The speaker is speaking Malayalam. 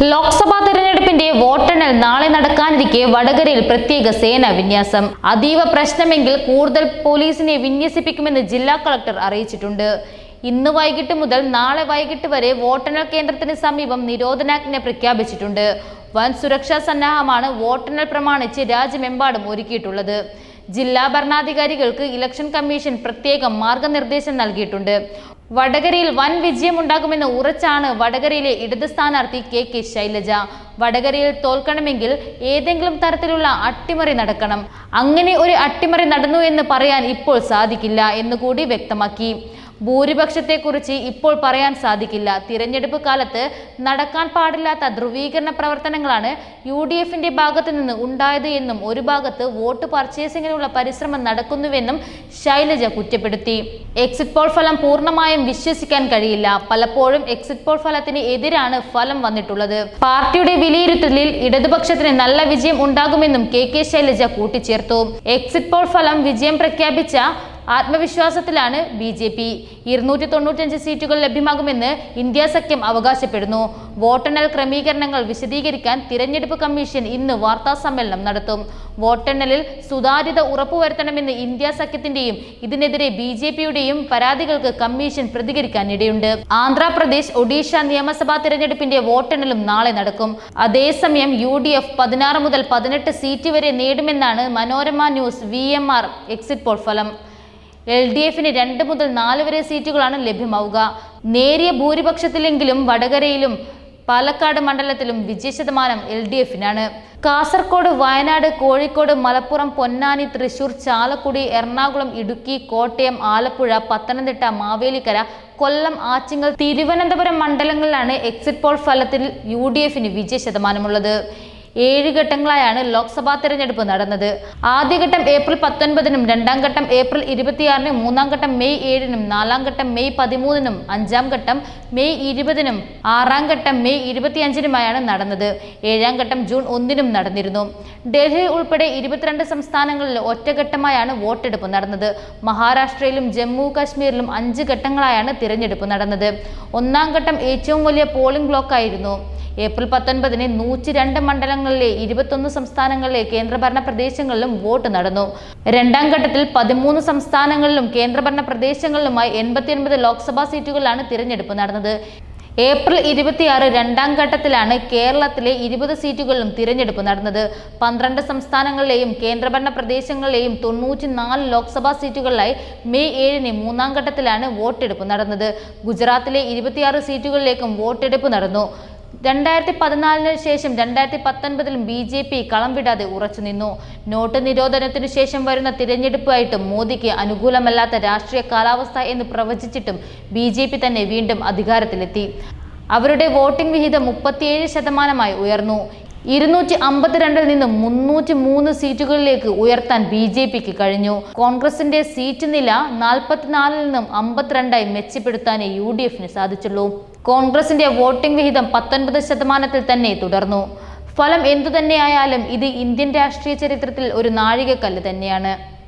ലോക്സഭാ തെരഞ്ഞെടുപ്പിന്റെ വോട്ടെണ്ണൽ നാളെ നടക്കാനിരിക്കെ വടകരയിൽ പ്രത്യേക സേന വിന്യാസം. അതീവ പ്രശ്നമെങ്കിൽ കൂടുതൽ പോലീസിനെ വിന്യസിപ്പിക്കുമെന്ന് ജില്ലാ കളക്ടർ അറിയിച്ചിട്ടുണ്ട്. ഇന്ന് വൈകിട്ട് മുതൽ നാളെ വൈകിട്ട് വരെ വോട്ടെണ്ണൽ കേന്ദ്രത്തിന് സമീപം നിരോധനാജ്ഞ പ്രഖ്യാപിച്ചിട്ടുണ്ട്. വൻ സുരക്ഷാ സന്നാഹമാണ് വോട്ടെണ്ണൽ പ്രമാണിച്ച് രാജ്യമെമ്പാടും ഒരുക്കിയിട്ടുള്ളത്. ജില്ലാ ഭരണാധികാരികൾക്ക് ഇലക്ഷൻ കമ്മീഷൻ പ്രത്യേകം മാർഗനിർദ്ദേശം നൽകിയിട്ടുണ്ട്. വടകരയിൽ വൻ വിജയമുണ്ടാകുമെന്ന് ഉറച്ചാണ് വടകരയിലെ ഇടത് സ്ഥാനാർത്ഥി കെ കെ ശൈലജ. വടകരയിൽ തോൽക്കണമെങ്കിൽ ഏതെങ്കിലും തരത്തിലുള്ള അട്ടിമറി നടക്കണം. അങ്ങനെ ഒരു അട്ടിമറി നടന്നു എന്ന് പറയാൻ ഇപ്പോൾ സാധിക്കില്ല എന്നുകൂടി വ്യക്തമാക്കി. ഭൂരിപക്ഷത്തെക്കുറിച്ച് ഇപ്പോൾ പറയാൻ സാധിക്കില്ല. തിരഞ്ഞെടുപ്പ് കാലത്ത് നടക്കാൻ പാടില്ലാത്ത ധ്രുവീകരണ പ്രവർത്തനങ്ങളാണ് യു ഡി എഫിന്റെ ഭാഗത്തു നിന്ന് ഉണ്ടായത് എന്നും ഒരു ഭാഗത്ത് വോട്ട് പർച്ചേസിങ്ങിനുള്ള പരിശ്രമം നടക്കുന്നുവെന്നും ശൈലജ കുറ്റപ്പെടുത്തി. എക്സിറ്റ് പോൾ ഫലം പൂർണമായും വിശ്വസിക്കാൻ കഴിയില്ല. പലപ്പോഴും എക്സിറ്റ് പോൾ ഫലത്തിന് എതിരാണ് ഫലം വന്നിട്ടുള്ളത്. പാർട്ടിയുടെ വിലയിരുത്തലിൽ ഇടതുപക്ഷത്തിന് നല്ല വിജയം ഉണ്ടാകുമെന്നും കെ കെ ശൈലജ കൂട്ടിച്ചേർത്തു. എക്സിറ്റ് പോൾ ഫലം വിജയം പ്രഖ്യാപിച്ച ആത്മവിശ്വാസത്തിലാണ് ബി ജെ പി. ഇരുന്നൂറ്റി തൊണ്ണൂറ്റഞ്ച് സീറ്റുകൾ ലഭ്യമാകുമെന്ന് ഇന്ത്യ സഖ്യം അവകാശപ്പെടുന്നു. വോട്ടെണ്ണൽ ക്രമീകരണങ്ങൾ വിശദീകരിക്കാൻ തിരഞ്ഞെടുപ്പ് കമ്മീഷൻ ഇന്ന് വാർത്താ സമ്മേളനം നടത്തും. വോട്ടെണ്ണലിൽ സുതാര്യത ഉറപ്പുവരുത്തണമെന്ന് ഇന്ത്യ സഖ്യത്തിന്റെയും ഇതിനെതിരെ ബി ജെ പിയുടെയും പരാതികൾക്ക് കമ്മീഷൻ പ്രതികരിക്കാനിടയുണ്ട്. ആന്ധ്രാപ്രദേശ് ഒഡീഷ നിയമസഭാ തിരഞ്ഞെടുപ്പിന്റെ വോട്ടെണ്ണലും നാളെ നടക്കും. അതേസമയം യു ഡി എഫ് പതിനാറ് മുതൽ പതിനെട്ട് സീറ്റ് വരെ നേടുമെന്നാണ് Manorama news V exit poll ഫലം. എൽ ഡി എഫിന് രണ്ട് മുതൽ നാല് വരെ സീറ്റുകളാണ് ലഭ്യമാവുക. നേരിയ ഭൂരിപക്ഷത്തിലെങ്കിലും വടകരയിലും പാലക്കാട് മണ്ഡലത്തിലും വിജയശതമാനം എൽ ഡി എഫിനാണ് കാസർഗോഡ് വയനാട് കോഴിക്കോട് മലപ്പുറം പൊന്നാനി തൃശൂർ ചാലക്കുടി എറണാകുളം ഇടുക്കി കോട്ടയം ആലപ്പുഴ പത്തനംതിട്ട മാവേലിക്കര കൊല്ലം ആറ്റിങ്ങൽ തിരുവനന്തപുരം മണ്ഡലങ്ങളിലാണ് എക്സിറ്റ് പോൾ ഫലത്തിൽ യു ഡി എഫിന് വിജയ ശതമാനമുള്ളത്. ഏഴ് ഘട്ടങ്ങളായാണ് ലോക്സഭാ തെരഞ്ഞെടുപ്പ് നടന്നത്. ആദ്യഘട്ടം ഏപ്രിൽ പത്തൊൻപതിനും രണ്ടാം ഘട്ടം ഏപ്രിൽ ഇരുപത്തിയാറിനും മൂന്നാം ഘട്ടം മെയ് ഏഴിനും നാലാം ഘട്ടം മെയ് പതിമൂന്നിനും അഞ്ചാം ഘട്ടം മെയ് ഇരുപതിനും ആറാം ഘട്ടം മെയ് ഇരുപത്തിയഞ്ചിനുമായാണ് നടന്നത്. ഏഴാം ഘട്ടം ജൂൺ ഒന്നിനും നടന്നിരുന്നു. ഡൽഹി ഉൾപ്പെടെ ഇരുപത്തിരണ്ട് സംസ്ഥാനങ്ങളിൽ ഒറ്റഘട്ടമായാണ് വോട്ടെടുപ്പ് നടന്നത്. മഹാരാഷ്ട്രയിലും ജമ്മു കാശ്മീരിലും അഞ്ച് ഘട്ടങ്ങളായാണ് തിരഞ്ഞെടുപ്പ് നടന്നത്. ഒന്നാം ഘട്ടം ഏറ്റവും വലിയ പോളിംഗ് ബ്ലോക്കായിരുന്നു. ഏപ്രിൽ പത്തൊൻപതിന് നൂറ്റി രണ്ട് മണ്ഡലങ്ങളിലെ ഇരുപത്തൊന്ന് സംസ്ഥാനങ്ങളിലെ കേന്ദ്രഭരണ പ്രദേശങ്ങളിലും വോട്ട് നടന്നു. രണ്ടാം ഘട്ടത്തിൽ പതിമൂന്ന് സംസ്ഥാനങ്ങളിലും കേന്ദ്രഭരണ പ്രദേശങ്ങളിലുമായി എൺപത്തിയൊൻപത് ലോക്സഭാ സീറ്റുകളിലാണ് തിരഞ്ഞെടുപ്പ് നടന്നത്. ഏപ്രിൽ ഇരുപത്തിയാറ് രണ്ടാം ഘട്ടത്തിലാണ് കേരളത്തിലെ ഇരുപത് സീറ്റുകളിലും തിരഞ്ഞെടുപ്പ് നടന്നത്. പന്ത്രണ്ട് സംസ്ഥാനങ്ങളിലെയും കേന്ദ്രഭരണ പ്രദേശങ്ങളിലെയും തൊണ്ണൂറ്റി നാല് ലോക്സഭാ സീറ്റുകളിലായി മെയ് ഏഴിന് മൂന്നാം ഘട്ടത്തിലാണ് വോട്ടെടുപ്പ് നടന്നത്. ഗുജറാത്തിലെ ഇരുപത്തിയാറ് സീറ്റുകളിലേക്കും വോട്ടെടുപ്പ് നടന്നു. രണ്ടായിരത്തി പതിനാലിന് ശേഷം രണ്ടായിരത്തി പത്തൊൻപതിലും ബി ജെ പി കളം വിടാതെ ഉറച്ചുനിന്നു നോട്ട് നിരോധനത്തിനു ശേഷം വരുന്ന തിരഞ്ഞെടുപ്പായിട്ടും മോദിക്ക് അനുകൂലമല്ലാത്ത രാഷ്ട്രീയ കാലാവസ്ഥ എന്ന് പ്രവചിച്ചിട്ടും ബി തന്നെ വീണ്ടും അധികാരത്തിലെത്തി. അവരുടെ വോട്ടിംഗ് വിഹിതം മുപ്പത്തിയേഴ് ശതമാനമായി ഉയർന്നു. ഇരുന്നൂറ്റി അമ്പത്തിരണ്ടിൽ നിന്ന് മുന്നൂറ്റി മൂന്ന് സീറ്റുകളിലേക്ക് ഉയർത്താൻ ബി ജെ പിക്ക് കഴിഞ്ഞു. കോൺഗ്രസിന്റെ സീറ്റ് നില നാൽപ്പത്തിനാലിൽ നിന്നും അമ്പത്തിരണ്ടായി മെച്ചപ്പെടുത്താനേ യു ഡി എഫിന് സാധിച്ചുള്ളൂ. കോൺഗ്രസിന്റെ വോട്ടിംഗ് വിഹിതം പത്തൊൻപത് ശതമാനത്തിൽ തന്നെ തുടർന്നു. ഫലം എന്തുതന്നെയായാലും ഇത് ഇന്ത്യൻ രാഷ്ട്രീയ ചരിത്രത്തിൽ ഒരു നാഴികക്കല്ല് തന്നെയാണ്.